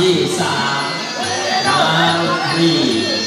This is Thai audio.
ที่สามน้ำนี่